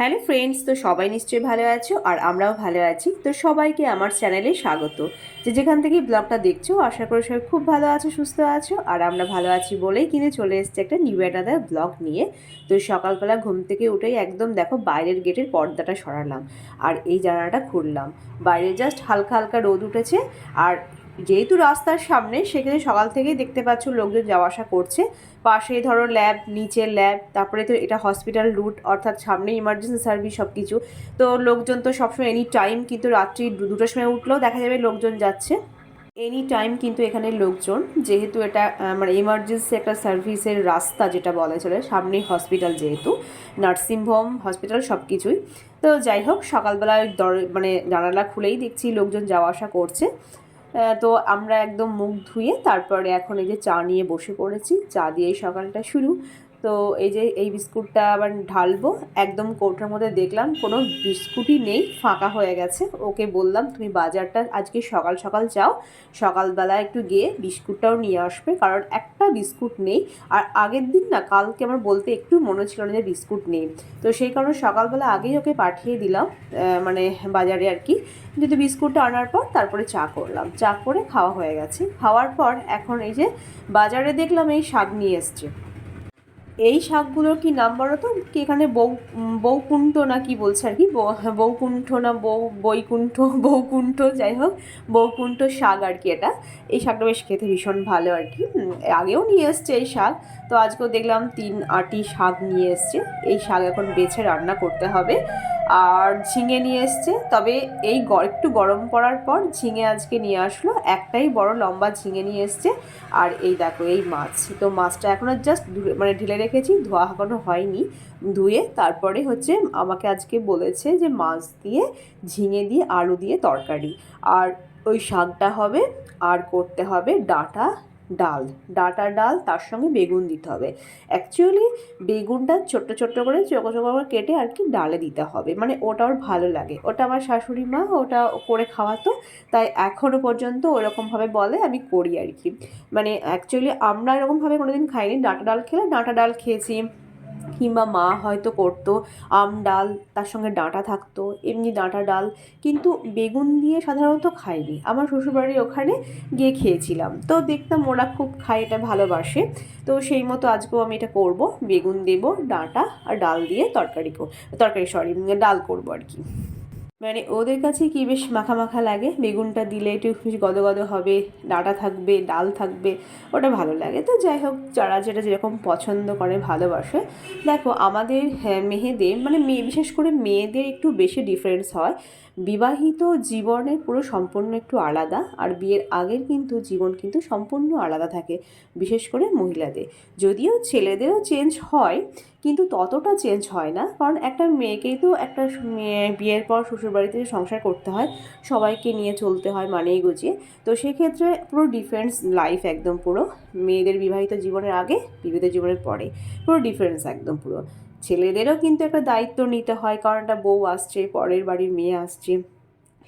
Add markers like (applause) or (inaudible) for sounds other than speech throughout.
Hello friends, তো সবাই নিশ্চয়ই ভালো আছো আর আমরাও ভালো আছি। তো সবাইকে আমার চ্যানেলে স্বাগত। যে যেখান থেকে ব্লগটা দেখছ, আশা করি সবাই খুব ভালো আছো, সুস্থ আছো। আর আমরা ভালো আছি বলেই কিনে চলে এসছে একটা নিউ অ্যানাদার ব্লগ নিয়ে। তো সকালবেলা ঘুম থেকে উঠেই একদম দেখো বাইরের গেটের পর্দাটা সরালাম। আর এই জানালাটা খুললাম। বাইরে জাস্ট হালকা হালকা রোদ উঠেছে। আর যেহেতু রাস্তার সামনে, সেখানে সকাল থেকেই দেখতে পাচ্ছ লোকজন যাওয়া আসা করছে। পাশে ধরো ল্যাব নিচে ল্যাব তারপরে তো এটা হসপিটাল রুট অর্থাৎ সামনে ইমার্জেন্সি সার্ভিস সব কিছু তো লোকজন তো সবসময় এনি টাইম কিন্তু রাত্রি দুটোর সময় উঠলেও দেখা যাবে লোকজন যাচ্ছে। এনি টাইম কিন্তু এখানে লোকজন, যেহেতু এটা মানে ইমার্জেন্সি একটা সার্ভিসের রাস্তা যেটা বলা চলে, সামনেই হসপিটাল যেহেতু নার্সিং হোম হসপিটাল সব কিছুই তো যাই হোক, সকালবেলায় দর মানে জানালা খুলেই দেখছি লোকজন যাওয়া আসা করছে। তো আমরা একদম মুখ ধুয়ে তারপরে এখন এই যে চা নিয়ে বসে পড়েছি, চা দিয়েই সকালটা শুরু। তো এই যে এই বিস্কুটটা আবার ঢালবো, একদম কৌটার মধ্যে দেখলাম কোনো বিস্কুটই নেই, ফাঁকা হয়ে গেছে। ওকে বললাম, তুমি বাজারটা আজকে সকাল সকাল যাও, সকালবেলা একটু গিয়ে বিস্কুটটাও নিয়ে আসবে। কারণ একটা বিস্কুট নেই। আর আগের দিন না, কালকে আমার বলতে একটু মনে ছিল না যে বিস্কুট নেই। তো সেই কারণে সকালবেলা আগেই ওকে পাঠিয়ে দিলাম মানে বাজারে আর কি। কিন্তু বিস্কুটটা আনার পর তারপরে চা করলাম। চা করে খাওয়া হয়ে গেছে। খাওয়ার পর এখন এই যে বাজারে দেখলাম এই শাক নিয়ে এসছে। এই শাকগুলোর কি নাম বলো তো? কি এখানে বৌ বৌকুণ্ঠ না কি বলছে আর কি? হ্যাঁ, না বৌ বৈকুণ্ঠ (laughs) বৌকুণ্ঠ যাই হোক বৌকুণ্ঠ শাক আর কি এটা। এই শাকটা বেশ খেতে ভীষণ ভালো আর কি। আগেও নিয়ে এসছে এই শাক তো আজকেও দেখলাম তিন আটি শাক নিয়ে এসছে। এই শাক এখন বেছে রান্না করতে হবে। আর ঝিঙে নিয়ে এসছে। তবে এই একটু গরম পড়ার পর ঝিঙে আজকে নিয়ে আসলো। একটাই বড় লম্বা ঝিঙে নিয়ে এসছে। আর এই দেখো, এই মাছ। তো মাছটা এখনও জাস্ট মানে ঢেলে রেখেছি, ধোয়া এখনও হয়নি। ধুয়ে তারপরে হচ্ছে আমাকে আজকে বলেছে যে মাছ দিয়ে ঝিঙে দিয়ে আলু দিয়ে তরকারি। আর ওই শাকটা হবে, আর করতে হবে ডাঁটা। ডাল ডাঁটা ডাল তার সঙ্গে বেগুন দিতে হবে। অ্যাকচুয়ালি বেগুনটা ছোট্ট ছোট্ট করে চোখো চোখো করে কেটে আর কি ডালে দিতে হবে। মানে ওটা ওর ভালো লাগে। ওটা আমার শাশুড়ি মা ওটা করে খাওয়াতো। তাই এখনও পর্যন্ত ওরকমভাবে বলে, আমি করি আর কি। মানে অ্যাকচুয়ালি আমরা এরকমভাবে কোনোদিন খাইনি। ডাটা ডাল খেলে ডাটা ডাল খেয়েছি। কিংবা মা হয়তো করতো, আম ডাল, তার সঙ্গে ডাঁটা থাকতো, এমনি ডাঁটা ডাল, কিন্তু বেগুন দিয়ে সাধারণত খাইনি। আমার শ্বশুরবাড়ির ওখানে গিয়ে খেয়েছিলাম। তো দেখতাম ওরা খুব খায়, এটা ভালোবাসে। তো সেই মতো আজকেও আমি এটা করব। বেগুন দেব, ডাঁটা আর ডাল দিয়ে তরকারি কর, তরকারি সরি ডাল করব আর কি। মানে ওদের কাছে কি বেশ মাখা মাখা লাগে? বেগুনটা দিলে একটু বেশ গদগদ গদ হবে ডাটা থাকবে ডাল থাকবে ওটা ভালো লাগে। তো যাই হোক যারা যেটা যেরকম পছন্দ করে ভালোবাসে। দেখো আমাদের হ্যাঁ, মেয়েদের মানে মেয়ে বিশেষ করে মেয়েদের একটু বেশি ডিফারেন্স হয়। বিবাহিত জীবনে পুরো সম্পূর্ণ একটু আলাদা আর বিয়ের আগের কিন্তু জীবন কিন্তু সম্পূর্ণ আলাদা থাকে, বিশেষ করে মহিলাদের। যদিও ছেলেদেরও চেঞ্জ হয়, কিন্তু ততটা চেঞ্জ হয় না। কারণ একটা মেয়েকেই তো একটা মেয়ে বিয়ের পর শ্বশুরবাড়িতে সংসার করতে হয়, সবাইকে নিয়ে চলতে হয় মানিয়ে গুছিয়ে। তো সেক্ষেত্রে পুরো ডিফারেন্স লাইফ একদম পুরো। মেয়েদের বিবাহিত জীবনের আগে, বিবাহিত জীবনের পরে, পুরো ডিফারেন্স একদম পুরো। ছেলেদেরও কিন্তু একটা দায়িত্ব নিতে হয়, কারণ একটা বউ আসছে, পরের বাড়ির মেয়ে আসছে।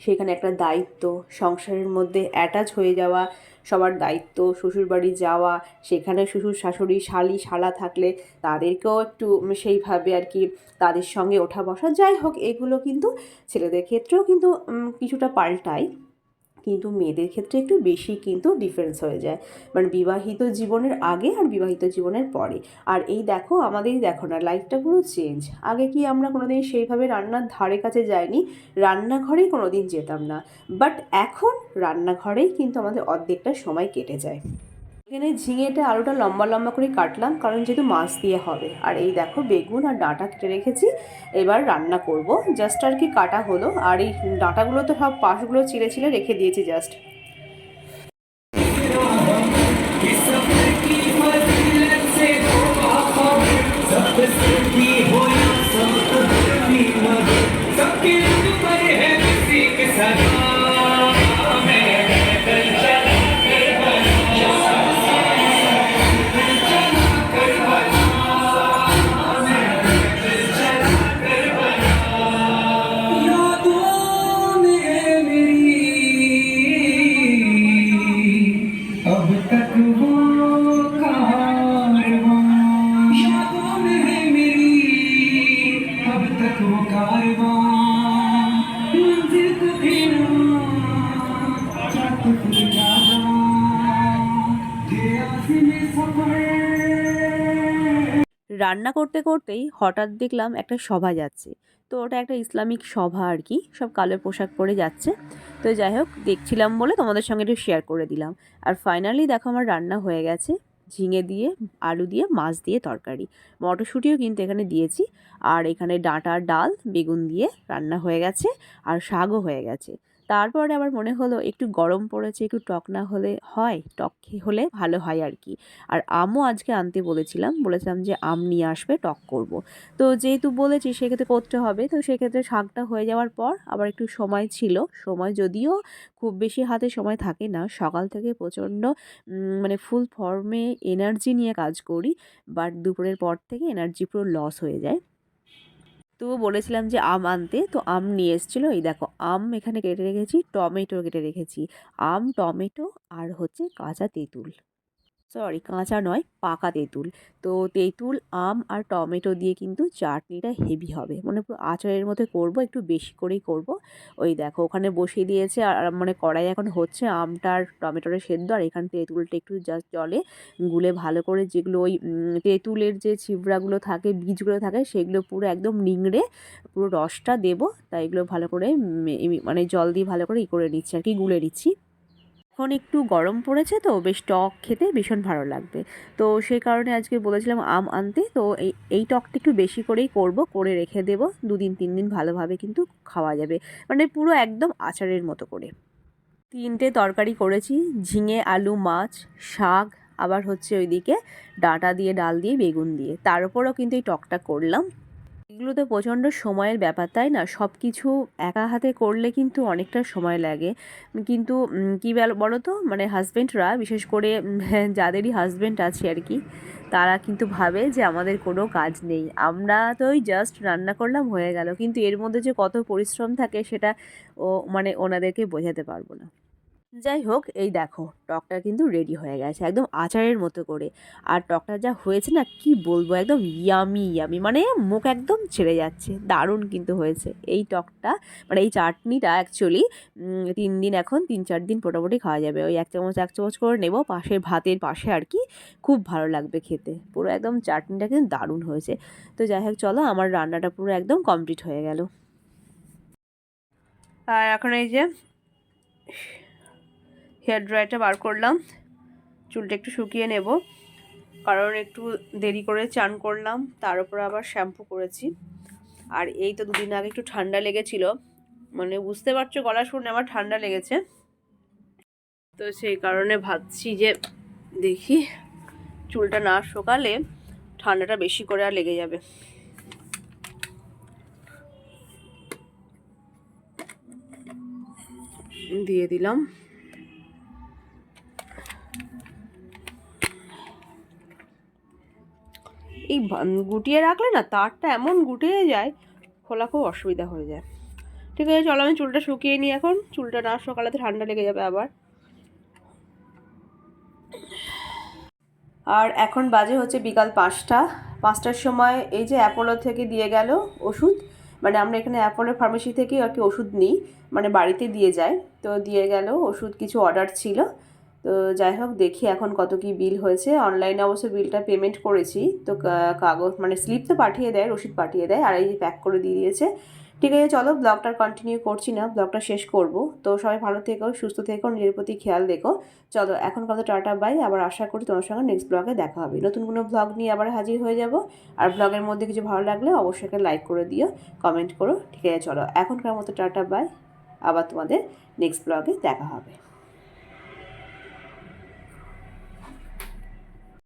সেখানে একটা দায়িত্ব, সংসারের মধ্যে অ্যাটাচ হয়ে যাওয়া, সবার দায়িত্ব, শ্বশুরবাড়ি যাওয়া, সেখানে শ্বশুর, শাশুড়ি, শালি, শালা থাকলে তাদেরকেও একটু সেইভাবে আর কি তাদের সঙ্গে ওঠা বসা যাই হোক, এগুলো কিন্তু ছেলেদের ক্ষেত্রেও কিন্তু কিছুটা পাল্টায়। কিন্তু মেয়েদের ক্ষেত্রে একটু বেশি কিন্তু ডিফারেন্স হয়ে যায়। মানে বিবাহিত জীবনের আগে আর বিবাহিত জীবনের পরে। আর এই দেখো আমাদেরই দেখো না লাইফটা পুরো চেঞ্জ আগে কি আমরা কোনোদিন সেইভাবে রান্নার ধারে কাছে যাইনি? রান্নাঘরেই কোনোদিন যেতাম না। বাট এখন রান্নাঘরেই কিন্তু আমাদের অর্ধেকটা সময় কেটে যায়। এখানে ঝিঙেটা আলুটা লম্বা লম্বা করে কাটলাম, কারণ যেহেতু মাছ দিয়ে হবে। আর এই দেখো, বেগুন আর ডাঁটা কেটে রেখেছি, এবার রান্না করব। জাস্ট আর কি কাটা হলো, আর এই ডাঁটাগুলো তো সব পাশগুলো চিড়ে চিড়ে রেখে দিয়েছি জাস্ট। রান্না করতে করতেই হঠাৎ দেখলাম একটা সভা যাচ্ছে। তো ওটা একটা ইসলামিক সভা আর কি, সব কালো পোশাক পরে যাচ্ছে। তো যাই হোক, দেখছিলাম বলে তোমাদের সঙ্গে একটু শেয়ার করে দিলাম। আর ফাইনালি দেখো আমার রান্না হয়ে গেছে, ঝিঙে দিয়ে, আলু দিয়ে, মাছ দিয়ে তরকারি। মটরশুঁটিও কিন্তু এখানে দিয়েছি। আর এখানে ডাঁটার ডাল, বেগুন দিয়ে রান্না হয়ে গেছে, আর শাকও হয়ে গেছে। তারপরে আবার মনে হলো একটু গরম পড়েছে, একটু টক না হলে হয়, টক হলে ভালো হয় আর কি। আর আমও আজকে আনতে বলেছিলাম বলেছিলাম যে আম নিয়ে আসবে, টক করব। তো যেহেতু বলেছি সেক্ষেত্রে করতে হবে, তো সেক্ষেত্রে শাকটা হয়ে যাওয়ার পর আবার একটু সময় ছিল, সময় যদিও খুব বেশি হাতে সময় থাকে না, সকাল থেকে প্রচণ্ড মানে ফুল ফর্মে এনার্জি নিয়ে কাজ করি বাট দুপুরের পর থেকে এনার্জি পুরো লস হয়ে যায়। তো বলেছিলাম যে আম আনতে, তো আম নিয়ে এসেছিল। এই দেখো, আম এখানে কেটে রেখেছি, টমেটো কেটে রেখেছি। আম, টমেটো আর হচ্ছে কাঁচা তেঁতুল। সরি কাঁচা নয়, পাকা তেঁতুল। তো তেঁতুল, আম আর টমেটো দিয়ে কিন্তু চাটনিটা হেভি হবে। মানে পুরো আচারের মধ্যে করব, একটু বেশি করেই করব। ওই দেখো, ওখানে বসিয়ে দিয়েছে, আর মানে কড়াই এখন হচ্ছে আমটা আর টমেটোটা সেদ্ধ, আর এখানে তেঁতুলটা একটু জাস্ট জলে গুলে ভালো করে যেগুলো ওই তেঁতুলের যে ছিবড়াগুলো থাকে, বীজগুলো থাকে, সেগুলো পুরো একদম নিংড়ে পুরো রসটা দেবো। তাই এগুলো ভালো করে মানে জল দিয়ে ভালো করে ই করে নিচ্ছি আর কি, গুলে নিচ্ছি। এখন একটু গরম পড়েছে তো, বেশ টক খেতে ভীষণ ভালো লাগবে। তো সেই কারণে আজকে বলেছিলাম আম আনতে, তো এই এই টকটা একটু বেশি করেই করব, করে রেখে দেবো। দুদিন, তিন দিন ভালোভাবে কিন্তু খাওয়া যাবে। মানে পুরো একদম আচারের মতো করে। তিনটে তরকারি করেছি, ঝিঙে, আলু, মাছ, শাক, আবার হচ্ছে ওইদিকে ডাঁটা দিয়ে, ডাল দিয়ে, বেগুন দিয়ে। তার উপরেও কিন্তু এই টকটা করলাম। এগুলো তো প্রচণ্ড সময়ের ব্যাপার, তাই না? সব কিছু একা হাতে করলে কিন্তু অনেকটা সময় লাগে। কিন্তু কী বলো তো মানে হাজব্যান্ডরা বিশেষ করে (laughs) যাদেরই হাজব্যান্ড আছে আর কি, তারা কিন্তু ভাবে যে আমাদের কোনো কাজ নেই। আমরা তো ওই জাস্ট রান্না করলাম, হয়ে গেল। কিন্তু এর মধ্যে যে কত পরিশ্রম থাকে, সেটা ও মানে ওনাদেরকে বোঝাতে পারব না। যাই হোক এই দেখো, টকটা কিন্তু রেডি হয়ে গেছে, একদম আচারের মতো করে। আর টকটা যা হয়েছে না, কি বলব, একদম ইয়ামি ইয়ামি মানে মুখ একদম ছেড়ে যাচ্ছে, দারুণ কিন্তু হয়েছে। এই টকটা মানে এই চাটনিটা অ্যাকচুয়ালি তিন দিন এখন, তিন চার দিন মোটামুটি খাওয়া যাবে। ওই এক চামচ এক চামচ করে নেব পাশে ভাতের পাশে আর কি, খুব ভালো লাগবে খেতে। পুরো একদম চাটনিটা কিন্তু দারুণ হয়েছে। তো যাই হোক, চলো, আমার রান্নাটা পুরো একদম কমপ্লিট হয়ে গেল। আর এখন এই যে হেয়ার ড্রায়ারটা বার করলাম। চুলটা একটু শুকিয়ে নেব। কারণ একটু দেরি করে চান করলাম, তার উপর আবার শ্যাম্পু করেছি। আর এই তো দুদিন আগে একটু ঠান্ডা লেগেছিল। মানে বুঝতে পারছ গলা শুনে আমার ঠান্ডা লেগেছে। তো সেই কারণে ভাবছি যে দেখি চুলটা না শোকালে ঠান্ডাটা বেশি করে আর লেগে যাবে। দিয়ে দিলাম। এই গুটিয়ে রাখলে না তারটা এমন গুটিয়ে যায়, খোলা খুব অসুবিধা হয়ে যায়। ঠিক আছে, চলো আমি চুলটা শুকিয়ে নিই এখন। চুলটা না সকালে ঠান্ডা লেগে যাবে আবার। আর এখন বাজে হচ্ছে বিকাল পাঁচটা। পাঁচটার সময় এই যে অ্যাপোলো থেকে দিয়ে গেল ওষুধ মানে আমরা এখানে অ্যাপোলো ফার্মেসি থেকে আর কি ওষুধ নিই মানে বাড়িতে দিয়ে যায়। তো দিয়ে গেল, ওষুধ কিছু অর্ডার ছিল। তো যাই হোক, দেখি এখন কত কি বিল হয়েছে। অনলাইনে অবশ্য বিলটা পেমেন্ট করেছি। তো কাগজ মানে স্লিপ তো পাঠিয়ে দেয়, রসিদ পাঠিয়ে দেয়, আর এই প্যাক করে দিয়ে দিয়েছে। ঠিক আছে, চলো ব্লগটা কন্টিনিউ করছি না ব্লগটা শেষ করব। তো সবাই ভালো থেকো, সুস্থ থেকো নিজের প্রতি খেয়াল দেখো চলো, এখন কত টাটা বাই আবার আশা করি তোমার সঙ্গে নেক্সট ব্লগে দেখা হবে। নতুন কোনো ব্লগ নিয়ে আবার হাজির হয়ে যাব। আর ব্লগের মধ্যে কিছু ভালো লাগলে অবশ্যই লাইক করে দিও কমেন্ট করো। ঠিক আছে, চলো, এখনকার মতো টাটা বাই আবার তোমাদের নেক্সট ব্লগে দেখা হবে।